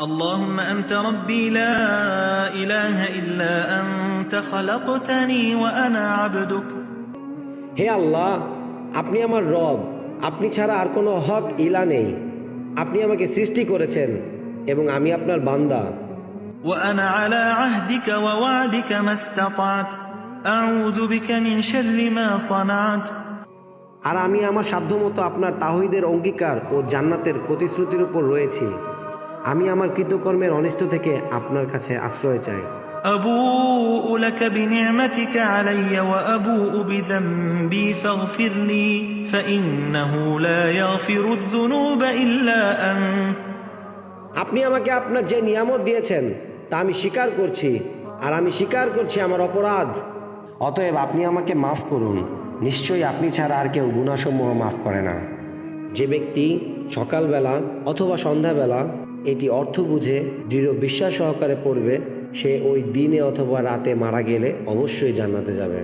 اللهم أنت ربي لا إله إلا أنت خلقتني وأنا عبدك হে আল্লাহ আপনি আমার রব আপনি ছাড়া আর কোনো হক ইলা নেই আপনি আমাকে সৃষ্টি করেছেন এবং আমি আপনার বান্দা وأنا على عهدك ووعدك ما استطعت أعوذ بك من شر ما صنعت আর আমি আমার সাধ্যমতো আপনার তাহিদের অঙ্গীকার ও জান্নাতের প্রতিশ্রুতির উপর রয়েছি আমি আমার কৃতকর্মের অনিষ্ট থেকে আপনার কাছে আশ্রয় চাই أبوء لك بنعمتك علي وأبوء بذنبي فاغفر لي فإنه لا يغفر الذنوب إلا أنت আপনি আমাকে আপনার যে নিয়ামত দিয়েছেন তা আমি স্বীকার করছি আর আমি স্বীকার করছি আমার অপরাধ অতএব আপনি আমাকে মাফ করুন নিশ্চয়ই আপনি ছাড়া আর কেউ গুণাসমূহ মাফ করে না যে ব্যক্তি সকালবেলা অথবা সন্ধ্যাবেলা এটি অর্থ বুঝে দৃঢ় বিশ্বাস সহকারে পড়বে, সে ওই দিনে অথবা রাতে মারা গেলে অবশ্যই জান্নাতে যাবে।